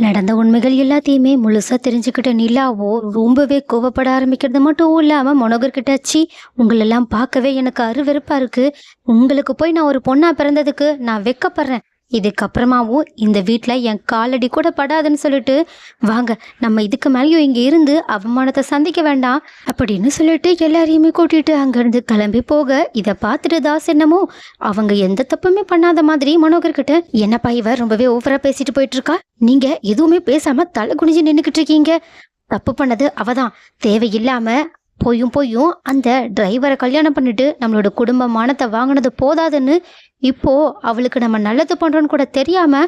நடந்த உண்மைகள் எல்லாத்தையுமே முழுசா தெரிஞ்சுக்கிட்ட நிலாவோ ரொம்பவே கோவப்பட ஆரம்பிக்கிறது மட்டும் இல்லாம மனோகர்கிட்ட சி உங்களெல்லாம் பார்க்கவே எனக்கு அருவெருப்பா இருக்கு. உங்களுக்கு போய் நான் ஒரு பொண்ணா பிறந்ததுக்கு நான் வெக்கப்படுறேன். இதுக்கப்புறமாவும் இந்த வீட்டில் என் காலடி கூட படாதுன்னு சொல்லிட்டு வாங்க நம்ம இதுக்கு மேலேயும் இங்கே இருந்து அவமானத்தை சந்திக்க வேண்டாம் அப்படின்னு சொல்லிட்டு எல்லாரையுமே கூட்டிட்டு அங்கேருந்து கிளம்பி போக இதை பார்த்துட்டு தாஸ் என்னமோ அவங்க எந்த தப்புமே பண்ணாத மாதிரி மனோகர்கிட்ட என்னப்பா இவ ரொம்பவே ஓவராக பேசிட்டு போயிட்டு இருக்கா நீங்க எதுவுமே பேசாம தலை குனிஞ்சு நின்றுக்கிட்டு இருக்கீங்க. தப்பு பண்ணது அவதான். தேவையில்லாம போயும் போயும் அந்த டிரைவரை கல்யாணம் பண்ணிட்டு நம்மளோட குடும்ப மானத்தை வாங்கினது போதாதுன்னு இப்போ அவளுக்கு நம்ம நல்லது பண்ணுறோன்னு கூட தெரியாம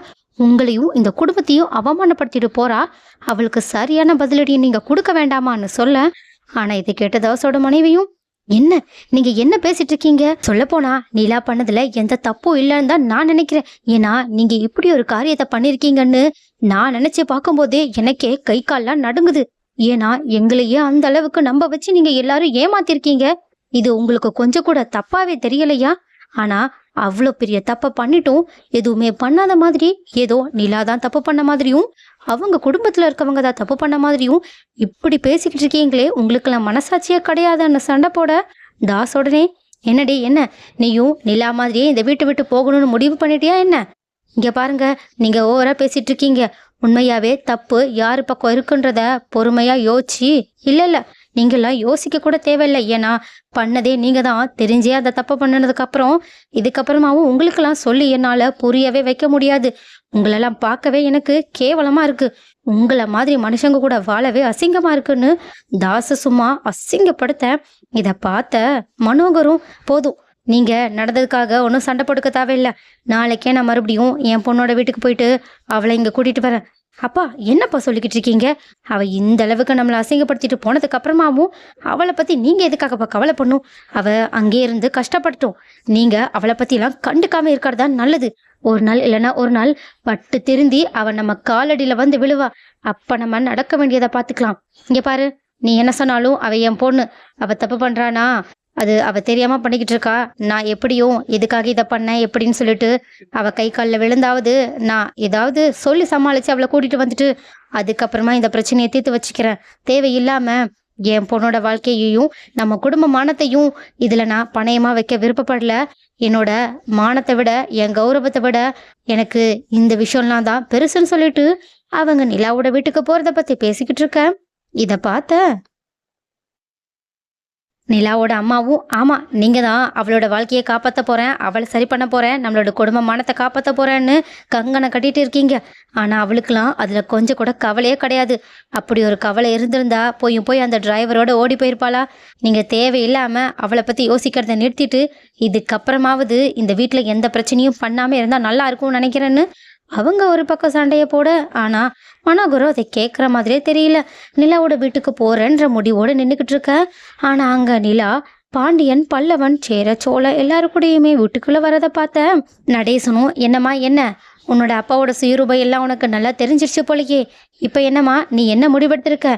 உங்களையும் இந்த குடும்பத்தையும் அவமானப்படுத்திட்டு போறா. அவளுக்கு சரியான பதிலடியை நீங்க கொடுக்க வேண்டாமான்னு சொல்ல ஆனா இதை கேட்ட தவசோட மனைவியும் என்ன? நீங்க என்ன பேசிட்டு இருக்கீங்க சொல்ல போனா நீலா பண்ணதுல எந்த தப்பும் இல்லைன்னு தான் நான் நினைக்கிறேன். ஏன்னா நீங்க இப்படி ஒரு காரியத்தை பண்ணிருக்கீங்கன்னு நான் நினைச்சு பார்க்கும்போதே எனக்கே கை கால்லாம் நடுங்குது. ஏன்னா எங்களையே அந்த அளவுக்கு நம்ப வச்சு நீங்க எல்லாரும் ஏமாத்திருக்கீங்க. இது உங்களுக்கு கொஞ்சம் கூட தப்பாவே தெரியலையா? ஆனா அவ்வளோ பெரிய தப்பை பண்ணிட்டும் எதுவுமே பண்ணாத மாதிரி ஏதோ நிலா தான் தப்பு பண்ண மாதிரியும் அவங்க குடும்பத்தில் இருக்கவங்க தான் தப்பு பண்ண மாதிரியும் இப்படி பேசிக்கிட்டு இருக்கீங்களே உங்களுக்கெல்லாம் மனசாட்சியே கிடையாதுன்னு சண்டை போட. தாஸ் உடனே என்னடி என்ன? நீயும் நிலா மாதிரியே இந்த வீட்டை விட்டு போகணும்னு முடிவு பண்ணிட்டியா என்ன? இங்கே பாருங்க நீங்கள் ஓவராக பேசிகிட்டு இருக்கீங்க. உண்மையாவே தப்பு யார் பக்கம் இருக்குன்றத பொறுமையா யோசிச்சு இல்ல இல்ல நீங்களாம் யோசிக்க கூட தேவையில்லை. ஏன்னா பண்ணதே நீங்க தான் தெரிஞ்சே அந்த தப்பை பண்ணினதுக்கு அப்புறம் இதுக்கப்புறமாவும் உங்களுக்கெல்லாம் சொல்லி என்னால புரியவே வைக்க முடியாது. உங்களெல்லாம் பார்க்கவே எனக்கு கேவலமா இருக்கு. உங்களை மாதிரி மனுஷங்க கூட வாழவே அசிங்கமா இருக்குன்னு தாச சும்மா அசிங்கப்படுத்த இதை பார்த்த மனோகரும் போதும். நீங்கள் நடந்ததுக்காக ஒன்றும் சண்டை போட்டுக்க தேவையில்லை. நாளைக்கே நான் மறுபடியும் என் பொண்ணோட வீட்டுக்கு போயிட்டு அவளை இங்கே கூட்டிகிட்டு வரேன். அப்பா என்னப்பா சொல்லிக்கிட்டு இருக்கீங்க? அவள் இந்த அளவுக்கு நம்மளை அசிங்கப்படுத்திட்டு போனதுக்கு அப்புறமாவும் அவளை பற்றி நீங்கள் எதுக்காகப்பா கவலை பண்ணும் அவள் அங்கே இருந்து கஷ்டப்பட்டோம் நீங்கள் அவளை பற்றிலாம் கண்டுக்காமல் இருக்கிறது இருக்கிறதா நல்லது. ஒரு நாள் இல்லைன்னா ஒரு நாள் பட்டு திருந்தி அவள் நம்ம காலடியில் வந்து விழுவா. அப்போ நம்ம நடக்க வேண்டியதை பார்த்துக்கலாம். இங்கே பாரு நீ என்ன சொன்னாலும் அவள் என் பொண்ணு. அவள் தப்பு பண்ணுறானா அது அவ தெரியாம பண்ணிக்கிட்டு இருக்கா. நான் எப்படியும் எதுக்காக இதை பண்ணேன் எப்படின்னு சொல்லிட்டு அவ கை காலில் விழுந்தாவது நான் ஏதாவது சொல்லி சமாளிச்சு அவளை கூட்டிட்டு வந்துட்டு அதுக்கப்புறமா இந்த பிரச்சனையை தீர்த்து வச்சுக்கிறேன். தேவையில்லாம என் பொண்ணோட வாழ்க்கையையும் நம்ம குடும்ப மானத்தையும் இதுல நான் பணயமா வைக்க விருப்பப்படல. என்னோட மானத்தை விட என் கௌரவத்தை விட எனக்கு இந்த விஷயம்லாம் தான் பெருசுன்னு சொல்லிட்டு அவங்க நிலாவோட வீட்டுக்கு போறத பத்தி பேசிக்கிட்டு இருக்கேன். இத பார்த்த நிலாவோட அம்மாவும் ஆமா நீங்க தான் அவளோட வாழ்க்கையை காப்பாற்ற போறேன். அவளை சரி பண்ண போறேன். நம்மளோட குடும்ப மானத்தை காப்பாற்ற போறேன்னு கங்கனை கட்டிட்டு இருக்கீங்க. ஆனா அவளுக்கெல்லாம் அதுல கொஞ்சம் கூட கவலையே கிடையாது. அப்படி ஒரு கவலை இருந்திருந்தா போயும் போய் அந்த டிரைவரோட ஓடி போயிருப்பாளா? நீங்க தேவையில்லாம அவளை பத்தி யோசிக்கிறத நிறுத்திட்டு இதுக்கப்புறமாவது இந்த வீட்டில் எந்த பிரச்சனையும் பண்ணாம இருந்தா நல்லா இருக்கும்னு நினைக்கிறேன்னு அவங்க ஒரு பக்கம் சண்டையை போட ஆனால் மனோகரும் அதை கேட்குற மாதிரியே தெரியல. நிலாவோட வீட்டுக்கு போகிறேன்ற முடிவோடு நின்றுக்கிட்டு இருக்க. ஆனால் அங்கே நிலா பாண்டியன் பல்லவன் சேர சோழ எல்லாரு கூடயுமே வீட்டுக்குள்ளே வரதை பார்த்த. நடேசனும் என்னம்மா என்ன? உன்னோட அப்பாவோட சுயரூபம் எல்லாம் உனக்கு நல்லா தெரிஞ்சிருச்சு போலயே. இப்போ என்னம்மா நீ என்ன முடிவெடுத்திருக்க?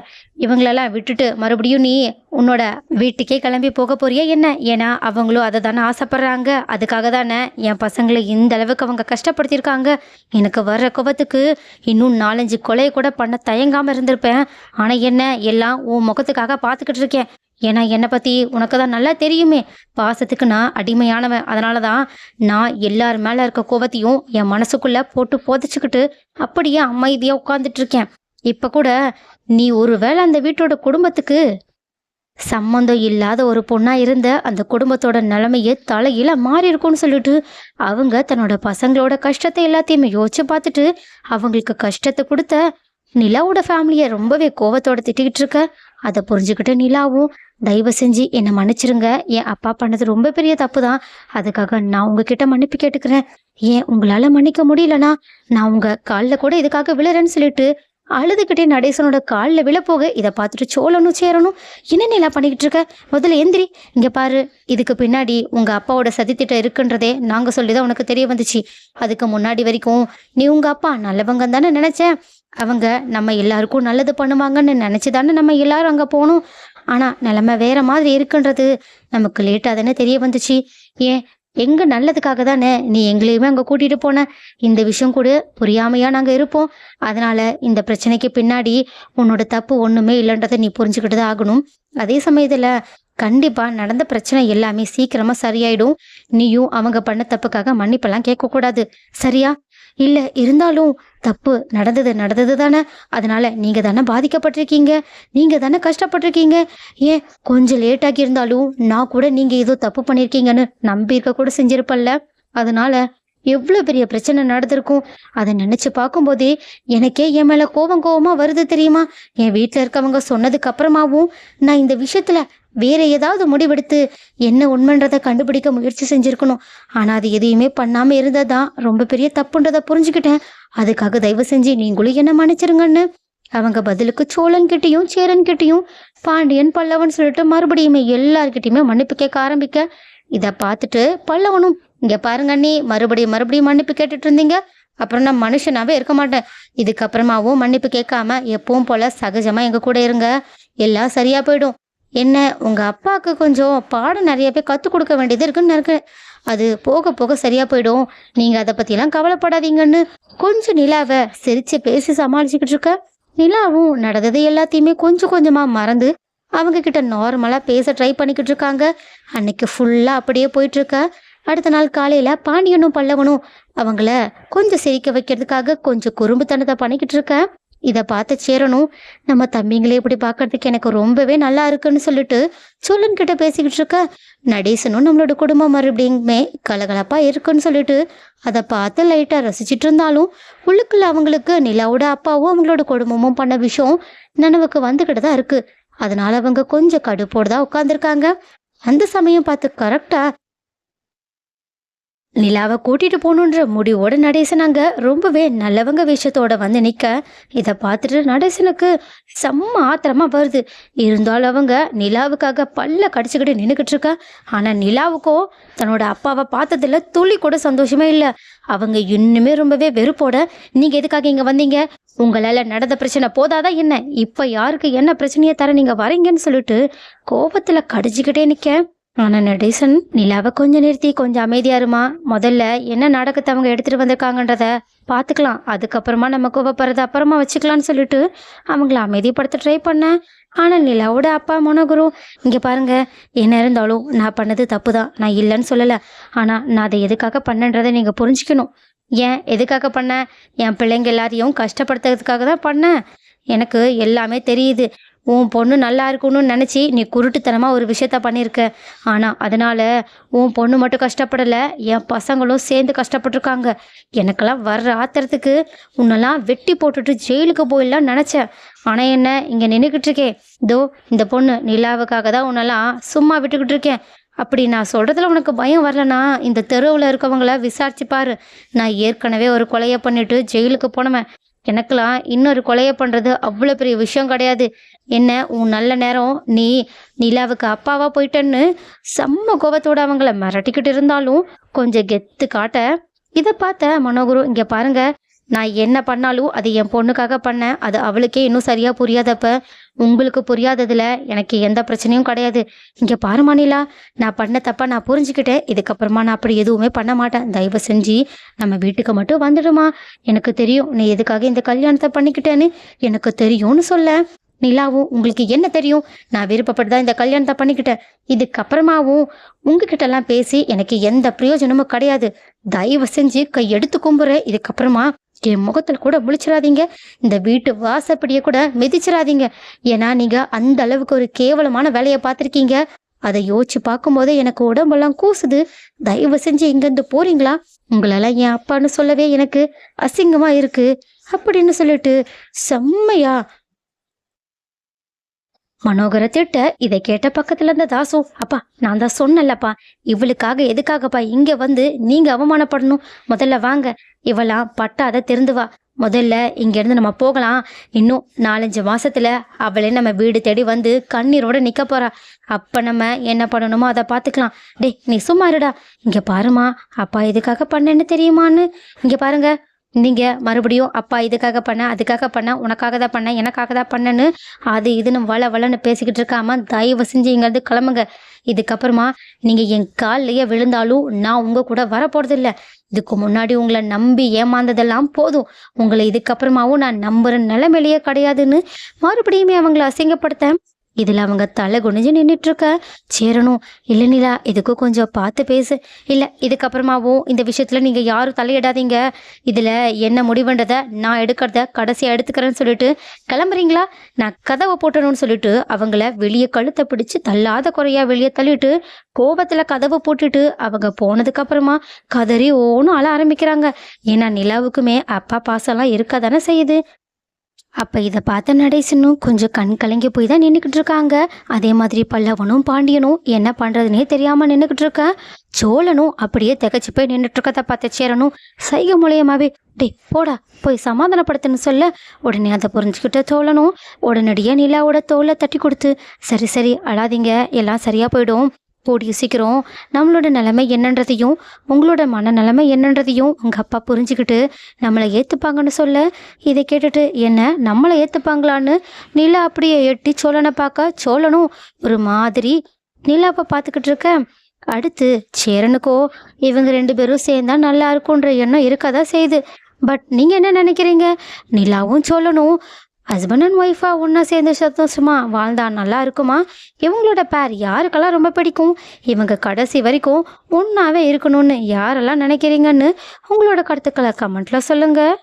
இவங்களெல்லாம் விட்டுட்டு மறுபடியும் நீ உன்னோட வீட்டுக்கே கிளம்பி போக போறியா என்ன? ஏன்னா அவங்களும் அதை தானே ஆசைப்படுறாங்க. அதுக்காக தானே என் பசங்களை இந்த அளவுக்கு அவங்க கஷ்டப்படுத்தியிருக்காங்க. எனக்கு வர்ற கோபத்துக்கு இன்னும் நாலஞ்சு கொலையை கூட பண்ண தயங்காம இருந்திருப்பேன். ஆனால் என்ன எல்லாம் உன் முகத்துக்காக பார்த்துக்கிட்டு இருக்கேன். ஏன்னா என்னை பற்றி உனக்கு தான் நல்லா தெரியுமே. பாசத்துக்கு நான் அடிமையானவன். அதனால தான் நான் எல்லார் மேலே இருக்க கோபத்தையும் என் மனசுக்குள்ளே போட்டு புதைச்சிக்கிட்டு அப்படியே அமைதியாக உட்காந்துட்டு இருக்கேன். இப்போ கூட நீ ஒரு வேளை அந்த வீட்டோட குடும்பத்துக்கு சம்மந்தம் இல்லாத ஒரு பொண்ணாக இருந்த அந்த குடும்பத்தோட நிலமையே தலையில மாறி இருக்கும்னு சொல்லிட்டு அவங்க தன்னோட பசங்களோட கஷ்டத்தை எல்லாத்தையுமே யோசிச்சு பார்த்துட்டு அவங்களுக்கு கஷ்டத்தை கொடுத்த நிலாவோட ஃபேமிலியை ரொம்பவே கோவத்தோட திட்டிக்கிட்டு இருக்க. அதை புரிஞ்சுக்கிட்டு நிலாவும் தயவு செஞ்சு என்னை மன்னிச்சிருங்க. என் அப்பா பண்ணது ரொம்ப பெரிய தப்பு தான் அதுக்காக நான் உங்ககிட்ட மன்னிப்பு கேட்டுக்கிறேன். ஏன் உங்களால மன்னிக்க முடியலனா நான் உங்க காலில் கூட இதுக்காக விழுறேன்னு சொல்லிட்டு அழுதுகிட்டே நடேசனோட காலில் விழப்போக இதை பார்த்துட்டு சோழனும் சேரணும் என்ன நிலா பண்ணிக்கிட்டு இருக்க முதல்ல எந்திரி. இங்கே பாரு இதுக்கு பின்னாடி உங்கள் அப்பாவோட சதித்திட்டம் இருக்குன்றதே நாங்கள் சொல்லி தான் உனக்கு தெரிய வந்துச்சு. அதுக்கு முன்னாடி வரைக்கும் நீ உங்கள் அப்பா நல்லவங்க தானே நினச்சேன் அவங்க நம்ம எல்லாருக்கும் நல்லது பண்ணுவாங்கன்னு நினச்சி தானே நம்ம எல்லாரும் அங்கே போகணும் ஆனால் நிலைமை வேற மாதிரி இருக்குன்றது நமக்கு லேட்டாக தானே தெரிய வந்துச்சு. ஏன்? எங்க நல்லதுக்காக தானே நீ எங்களையுமே அங்க கூட்டிட்டு போன? இந்த விஷயம் கூட புரியாமையா நாங்க இருப்போம். அதனால இந்த பிரச்சனைக்கு பின்னாடி உன்னோட தப்பு ஒண்ணுமே இல்லைன்றதை நீ புரிஞ்சுக்கிட்டு தான் ஆகணும். அதே சமயத்துல கண்டிப்பா நடந்த பிரச்சனை எல்லாமே சீக்கிரமா சரியாயிடும். நீயும் அவங்க பண்ண தப்புக்காக மன்னிப்பெல்லாம் கேட்க கூடாது சரியா? இல்ல இருந்தாலும் தப்பு நடந்தது நடந்தது தானே அதனால நீங்க தானே பாதிக்கப்பட்டிருக்கீங்க. நீங்க தானே கஷ்டப்பட்டிருக்கீங்க. ஏன் கொஞ்சம் லேட்டாகி இருந்தாலும் நான் கூட நீங்க ஏதோ தப்பு பண்ணிருக்கீங்கன்னு நம்பி இருக்க கூட செஞ்சிருப்பல்ல. அதனால எவ்வளோ பெரிய பிரச்சனை நடந்திருக்கும்? அதை நினைச்சு பார்க்கும்போதே எனக்கே என் மேலே கோவம் கோவமாக வருது தெரியுமா? என் வீட்டில் இருக்கவங்க சொன்னதுக்கு அப்புறமாவும் நான் இந்த விஷயத்தில் வேற ஏதாவது முடிவெடுத்து என்ன உண்மைன்றதை கண்டுபிடிக்க முயற்சி செஞ்சுருக்கணும். ஆனால் அது எதையுமே பண்ணாம இருந்ததான் ரொம்ப பெரிய தப்புன்றதை புரிஞ்சுக்கிட்டேன். அதுக்காக தயவு செஞ்சு நீங்களும் என்ன மன்னிச்சிருங்கன்னு. அவங்க பதிலுக்கு சோழன் கிட்டேயும் சேரன் கிட்டயும் பாண்டியன் பல்லவன் சொல்லிட்டு மறுபடியுமே எல்லார்கிட்டையுமே மன்னிப்பு கேட்க ஆரம்பிக்க. இதை பார்த்துட்டு பல்லவனும் இங்கே பாருங்க அண்ணி மறுபடியும் மறுபடியும் மன்னிப்பு கேட்டுட்டு இருந்தீங்க. அப்புறம் நான் மனுஷனாவே இருக்க மாட்டேன். இதுக்கப்புறமாவும் மன்னிப்பு கேட்காம எப்பவும் போல சகஜமா எங்க கூட இருங்க. எல்லாம் சரியா போயிடும். என்ன உங்க அப்பாவுக்கு கொஞ்சம் பாடம் நிறைய பேர் கற்றுக் கொடுக்க வேண்டியது இருக்குன்னு இருக்கேன் அது போக போக சரியா போயிடும். நீங்க அதை பத்தியெல்லாம் கவலைப்படாதீங்கன்னு கொஞ்சம் நிலாவை சிரிச்சு பேசி சமாளிச்சுக்கிட்டு இருக்க. நிலாவும் நடந்தது எல்லாத்தையுமே கொஞ்சம் கொஞ்சமா மறந்து அவங்க கிட்ட நார்மலா பேச ட்ரை பண்ணிக்கிட்டு இருக்காங்க. அன்னைக்கு ஃபுல்லா அப்படியே போயிட்டு இருக்க. அடுத்த நாள் காலையில பாண்டியனும் பல்லவனும் அவங்கள கொஞ்சம் சிரிக்க வைக்கிறதுக்காக கொஞ்சம் குறும்புத்தனத்தை பண்ணிக்கிட்டு இருக்க. இதை பார்த்து சேரணும் நம்ம தம்பிங்களே இப்படி பார்க்கறதுக்கு எனக்கு ரொம்பவே நல்லா இருக்குன்னு சொல்லிட்டு சோழன் கிட்ட பேசிக்கிட்டு இருக்க. நடேசனும் நம்மளோட குடும்பம் மறுபடியுமே கலகலப்பா இருக்குன்னு சொல்லிட்டு அதை பார்த்து லைட்டா ரசிச்சிட்டு இருந்தாலும் உள்ளுக்குள்ள அவங்களுக்கு நிலாவோட அப்பாவும் அவங்களோட குடும்பமும் பண்ண விஷயம் நினைவுக்கு வந்துகிட்டு தான் இருக்கு. அதனால அவங்க கொஞ்சம் கடுப்போடு தான் உட்காந்துருக்காங்க அந்த சமயம் பார்த்து கரெக்டா நிலாவை கூட்டிட்டு போகணுன்ற முடிவோட நடேசன் அங்க ரொம்பவே நல்லவங்க விஷயத்தோட வந்து நிக்க. இதை பார்த்துட்டு நடேசனுக்கு செம்ம ஆத்திரமா வருது. இருந்தாலும் அவங்க நிலாவுக்காக பல்ல கடிச்சுக்கிட்டு நின்றுக்கிட்டு இருக்கா. ஆனா நிலாவுக்கோ தன்னோட அப்பாவை பார்த்ததுல துளி கூட சந்தோஷமே இல்லை. அவங்க இன்னுமே ரொம்பவே வெறுப்போட நீங்க எதுக்காக இங்க வந்தீங்க? உங்களால நடந்த பிரச்சனை போதாதான் என்ன? இப்ப யாருக்கு என்ன பிரச்சனையை தர நீங்க வரீங்கன்னு சொல்லிட்டு கோபத்துல கடிச்சுக்கிட்டே நிக்க ஆனால் நடேசன் நிலாவை கொஞ்சம் நிறுத்தி கொஞ்சம் அமைதியா இருமா? முதல்ல என்ன நாடகத்தை அவங்க எடுத்துட்டு வந்திருக்காங்கன்றத பார்த்துக்கலாம். அதுக்கப்புறமா நம்ம கோவப்படுறது அப்புறமா வச்சுக்கலாம்னு சொல்லிட்டு அவங்கள அமைதிப்படுத்த ட்ரை பண்ணேன். ஆனால் நிலாவோட அப்பா மனோகுரு இங்கே பாருங்க என்ன இருந்தாலும் நான் பண்ணது தப்பு தான் நான் இல்லைன்னு சொல்லலை. ஆனால் நான் அதை எதுக்காக பண்ணன்றதை நீங்கள் புரிஞ்சுக்கணும். ஏன் எதுக்காக பண்ணேன் என் பிள்ளைங்க எல்லாரையும் கஷ்டப்படுத்துறதுக்காக தான் பண்ணேன். எனக்கு எல்லாமே தெரியுது. உன் பொண்ணு நல்லா இருக்கணும்னு நினச்சி நீ குருட்டுத்தனமாக ஒரு விஷயத்த பண்ணியிருக்க. ஆனால் அதனால் உன் பொண்ணு மட்டும் கஷ்டப்படலை என் பசங்களும் சேர்ந்து கஷ்டப்பட்டிருக்காங்க. எனக்கெல்லாம் வர்ற ஆத்திரத்துக்கு உன்னெல்லாம் வெட்டி போட்டுட்டு ஜெயிலுக்கு போயிடலாம் நினச்சேன். ஆனால் என்ன இங்கே நின்றுக்கிட்டு இருக்கேன் இதோ இந்த பொண்ணு நிலாவுக்காக தான் உன்னெல்லாம் சும்மா விட்டுக்கிட்டு இருக்கேன். அப்படி நான் சொல்கிறதுல உனக்கு பயம் வரலனா இந்த தெருவில் இருக்கவங்கள விசாரிச்சு பாரு. நான் ஏற்கனவே ஒரு கொலையை பண்ணிட்டு ஜெயிலுக்கு போனவன். எனக்கெல்லாம் இன்னொரு கொலையை பண்ணுறது அவ்வளோ பெரிய விஷயம் கிடையாது. என்ன உன் நல்ல நேரம் நீ நிலாவுக்கு அப்பாவா போயிட்டேன்னு செம்ம கோபத்தோட அவங்கள மிரட்டிக்கிட்டு இருந்தாலும் கொஞ்சம் கெத்து காட்ட இதை பார்த்த மனோகுரு இங்கே பாருங்க நான் என்ன பண்ணாலும் அது என் பொண்ணுக்காக பண்ணேன். அது அவளுக்கே இன்னும் சரியா புரியாதப்ப உங்களுக்கு புரியாததுல எனக்கு எந்த பிரச்சனையும் கிடையாது. இங்க பாரு மாநிலா நான் பண்ண தப்பா நான் புரிஞ்சுக்கிட்டேன். இதுக்கப்புறமா நான் அப்படி எதுவுமே பண்ண மாட்டேன். தயவு செஞ்சு நம்ம வீட்டுக்கு மட்டும் வந்துடுமா. எனக்கு தெரியும் நீ எதுக்காக இந்த கல்யாணத்தை பண்ணிக்கிட்டேன்னு எனக்கு தெரியும்னு சொல்ல. நிலாவும் உங்களுக்கு என்ன தெரியும்? நான் விருப்பப்பட்டு தான் இந்த கல்யாணத்தை பண்ணிக்கிட்டேன். இதுக்கப்புறமாவும் உங்ககிட்ட எல்லாம் பேசி எனக்கு எந்த பிரயோஜனமும் கிடையாது. தயவு செஞ்சு கை எடுத்து இதுக்கப்புறமா என் முகத்தில் கூட முழிச்சிடாதீங்க இந்த வீட்டு வாசப்படியை கூட மிதிச்சிடாதீங்க ஏன்னா நீங்க அந்த அளவுக்கு ஒரு கேவலமான வேலையை பார்த்துருக்கீங்க அதை யோசிச்சு பார்க்கும்போது எனக்கு உடம்பெல்லாம் கூசுது. தயவு செஞ்சு இங்கேருந்து போறீங்களா? உங்களெல்லாம் என் அப்பான்னு சொல்லவே எனக்கு அசிங்கமா இருக்கு. அப்படின்னு சொல்லிட்டு செம்மையா மனோகர திட்ட இதை கேட்ட பக்கத்துல இருந்த தாசு அப்பா நான் தான் சொன்னேன்லப்பா. இவளுக்காக எதுக்காகப்பா இங்க வந்து நீங்க அவமானப்படணும்? முதல்ல வாங்க. இவளாம் பட்டாத திறந்து முதல்ல இங்க இருந்து நம்ம போகலாம். இன்னும் நாலஞ்சு மாசத்துல அவளே நம்ம வீடு தேடி வந்து கண்ணீரோட நிக்க போறா. அப்ப நம்ம என்ன பண்ணணுமோ அதை பாத்துக்கலாம். டேய் நீ சும்மா இருடா. இங்க பாருமா அப்பா எதுக்காக பண்ணேன்னு தெரியுமான்னு. இங்க பாருங்க. நீங்கள் மறுபடியும் அப்பா இதுக்காக பண்ண அதுக்காக பண்ண உனக்காக தான் பண்ண எனக்காக தான் பண்ணேன்னு அது இதுன்னு வள வளன்னு பேசிக்கிட்டு இருக்காம தயவு செஞ்சு இங்கேருந்து கிளம்புங்க. இதுக்கப்புறமா நீங்கள் என் கால்லையே விழுந்தாலும் நான் உங்கள் கூட வரப்போகிறது இல்லை இதுக்கு முன்னாடி உங்களை நம்பி ஏமாந்ததெல்லாம் போதும். உங்களை இதுக்கப்புறமாவும் நான் நம்புகிற நிலைமையிலேயே கிடையாதுன்னு மறுபடியுமே அவங்கள அசிங்கப்படுத்த இதில் அவங்க தலை குனிஞ்சு நின்றுட்டுருக்க சேரணும் இல்லை நிலா இதுக்கு கொஞ்சம் பார்த்து பேசு. இல்லை இதுக்கப்புறமாவும் இந்த விஷயத்தில் நீங்கள் யாரும் தலையிடாதீங்க. இதில் என்ன முடிவுன்றதை நான் எடுக்கிறத கடைசியாக எடுத்துக்கிறேன்னு சொல்லிட்டு கிளம்புறீங்களா? நான் கதவை போட்டணும்னு சொல்லிட்டு அவங்கள வெளியே கழுத்தை பிடிச்சி தள்ளாத குறையா வெளியே தள்ளிட்டு கோபத்தில் கதவை போட்டுட்டு அவங்க போனதுக்கப்புறமா கதறி ஓன்னு அழ ஆரம்பிக்கிறாங்க. ஏன்னா நிலாவுக்குமே அப்பா பாசம்லாம் இருக்க தானே செய்யுது. அப்போ இதை பார்த்த நடேசனும் கொஞ்சம் கண் கலங்கி போய் தான் நின்றுக்கிட்டு இருக்காங்க. அதே மாதிரி பல்லவனும் பாண்டியனும் என்ன பண்ணுறதுனே தெரியாமல் நின்றுக்கிட்டு இருக்க. சோழனும் அப்படியே திகச்சு போய் நின்றுட்டு இருக்கதை பார்த்த சேரனும் சைகை மூலியமாவே டேய் போடா போய் சமாதானப்படுத்துன்னு சொல்ல. உடனே அதை புரிஞ்சுக்கிட்ட சோழனும் உடனடியாக நிலாவோட தோலை தட்டி கொடுத்து சரி சரி அழாதீங்க எல்லாம் சரியாக போயிடும். கூடிய சீக்கிரம் நம்மளோட நிலைமை என்னன்றதையும் உங்களோட மன நிலைமை என்னன்றதையும் உங்கள் அப்பா புரிஞ்சுக்கிட்டு நம்மளை ஏற்றுப்பாங்கன்னு சொல்ல இதை கேட்டுட்டு என்ன நம்மளை ஏற்றுப்பாங்களான்னு நிலா அப்படியே எட்டி சோழனை பார்க்க சோழனும் ஒரு மாதிரி நிலாவை பார்த்துக்கிட்டு இருக்க. அடுத்து சேரனுக்கோ இவங்க ரெண்டு பேரும் சேர்ந்தா நல்லா இருக்குன்ற எண்ணம் இருக்கதான் செய்யுது. பட் நீங்கள் என்ன நினைக்கிறீங்க? நிலாவும் சோழனும் ஹஸ்பண்ட் அண்ட் ஒய்ஃபாக ஒன்றா சேர்ந்து சந்தோஷமா வாழ்ந்தா நல்லா இருக்குமா? இவங்களோட பேர் யாருக்கெல்லாம் ரொம்ப பிடிக்கும்? இவங்க கடைசி வரைக்கும் ஒன்றாவே இருக்கணும்னு யாரெல்லாம் நினைக்கிறீங்கன்னு உங்களோட கருத்துக்களை கமெண்ட்டில் சொல்லுங்கள்